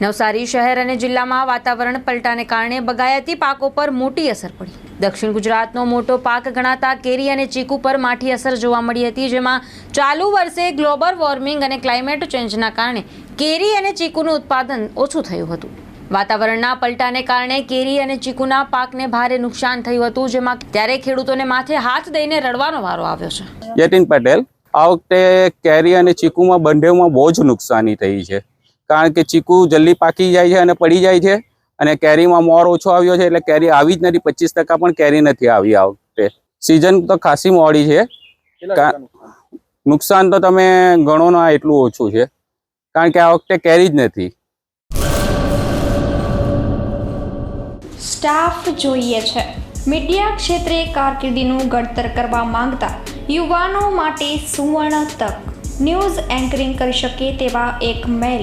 નવસારી શહેર અને જિલ્લામાં વાતાવરણ પલટાને કારણે બગાયતી પાકો પર મોટી અસર પડી. દક્ષિણ ગુજરાતનો મોટો પાક ગણાતા કેરી અને ચીકુ પર માઠી અસર જોવા મળી હતી, જેમાં ચાલુ વર્ષે ગ્લોબલ વોર્મિંગ અને ક્લાઇમેટ ચેન્જના કારણે કેરી અને ચીકુનું ઉત્પાદન ઓછું થયું હતું. વાતાવરણના પલટાને કારણે કેરી અને ચીકુના પાકને ભારે નુકસાન થયું હતું, જેમાં ત્યારે ખેડૂતોને માથે હાથ દઈને રડવાનો વારો આવ્યો છે. યતિન પટેલ, આ વખતે કેરી અને ચીકુમાં બંનેમાં બહુ જ નુકસાની થઈ છે. કારણ કે ચીકુ જલ્દી પાકી જાય છે અને પડી જાય છે અને કેરીમાં મોર ઓછો આવ્યો છે એટલે કેરી આવી જ નથી. પચીસ ટકા પણ કેરી નથી આવી આ વખતે સિઝન તો ખાસી મોડી છે. નુકસાન તો તમે ગણો ના એટલું ઓછું છે. કારણ કે આ વખતે કેરી જ નથી. સ્ટાફ જોઈએ છે. મીડિયા ક્ષેત્રે કારકિર્દીનું ઘડતર કરવા માંગતા યુવાનો માટે સુવર્ણ તક. ન્યૂઝ એન્કરિંગ કરી શકે તેવા એક મેલ.